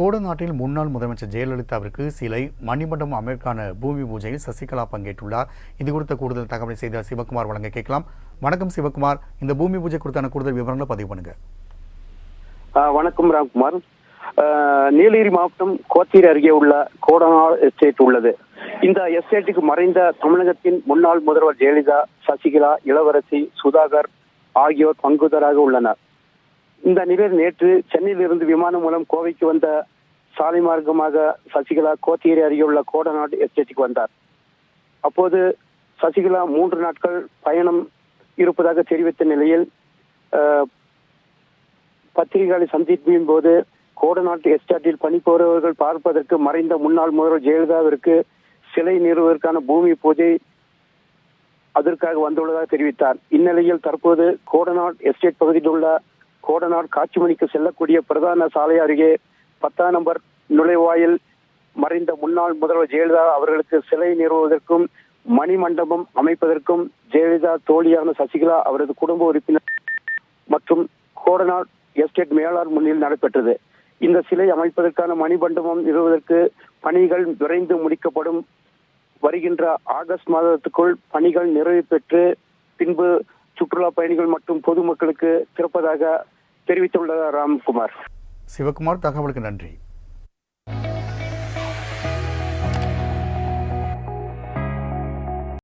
கோடநாட்டில் முன்னாள் முதலமைச்சர் ஜெயலலிதாவிற்கு சிலை மணிமண்டபம் அமைக்கான பூமி பூஜையில் சசிகலா பங்கேற்றுள்ளார். இது குறித்த கூடுதல் தகவலை செய்த சிவகுமார் வழங்க கேட்கலாம். வணக்கம் சிவகுமார். இந்த பூமி பூஜை குறித்தான கூடுதல் விவரங்களை பதிவு பண்ணுங்க. வணக்கம் ராம்குமார். நீலகிரி மாவட்டம் கோத்தீர் அருகே உள்ள கோடநாள் எஸ்டேட் உள்ளது. இந்த எஸ்டேட்டுக்கு மறைந்த தமிழகத்தின் முன்னாள் முதல்வர் ஜெயலலிதா சசிகலா இளவரசி சுதாகர் ஆகியோர் பங்குதராக உள்ளனர். இந்த நிலையில் நேற்று சென்னையிலிருந்து விமானம் மூலம் கோவைக்கு வந்த சாலை மார்க்கமாக சசிகலா கோத்தீரி அருகே உள்ள கோடநாடு எஸ்டேட்டுக்கு வந்தார். அப்போது சசிகலா மூன்று நாட்கள் பயணம் இருப்பதாக தெரிவித்த நிலையில் பத்திரிகைகளை சந்திப்பின் போது கோடநாட்டு எஸ்டேட்டில் பணிபுரிபவர்கள் பார்ப்பதற்கு மறைந்த முன்னாள் முதல்வர் ஜெயலலிதாவிற்கு சிலை நிறுவதற்கான பூமி பூஜை அதற்காக வந்துள்ளதாக தெரிவித்தார். இந்நிலையில் தற்போது கோடநாட் எஸ்டேட் பகுதியில் உள்ள கோடநாட் காட்சிமணிக்கு செல்லக்கூடிய பிரதான சாலை அருகே பத்தாம் நம்பர் நுழைவாயில் மறைந்த முன்னாள் முதல்வர் ஜெயலலிதா அவர்களுக்கு சிலை நிறுவுவதற்கும் மணிமண்டபம் அமைப்பதற்கும் ஜெயலலிதா தோழியான சசிகலா அவரது குடும்ப உறுப்பினர் மற்றும் கோடநாட் எஸ்டேட் மேலாளர் முன்னில் நடைபெற்றது. இந்த சிலை அமைப்பதற்கான மணிமண்டபம் நிறுவுவதற்கு பணிகள் விரைந்து முடிக்கப்படும். வருகின்ற ஆகஸ்ட் மாதத்துக்குள் பணிகள் நிறைவு பெற்று பின்பு சுற்றுலா பயணிகள் மற்றும் பொதுமக்களுக்கு திறப்பதாக தெரிவித்துள்ளார் ராம்குமார். சிவகுமார் தகவலுக்கு நன்றி.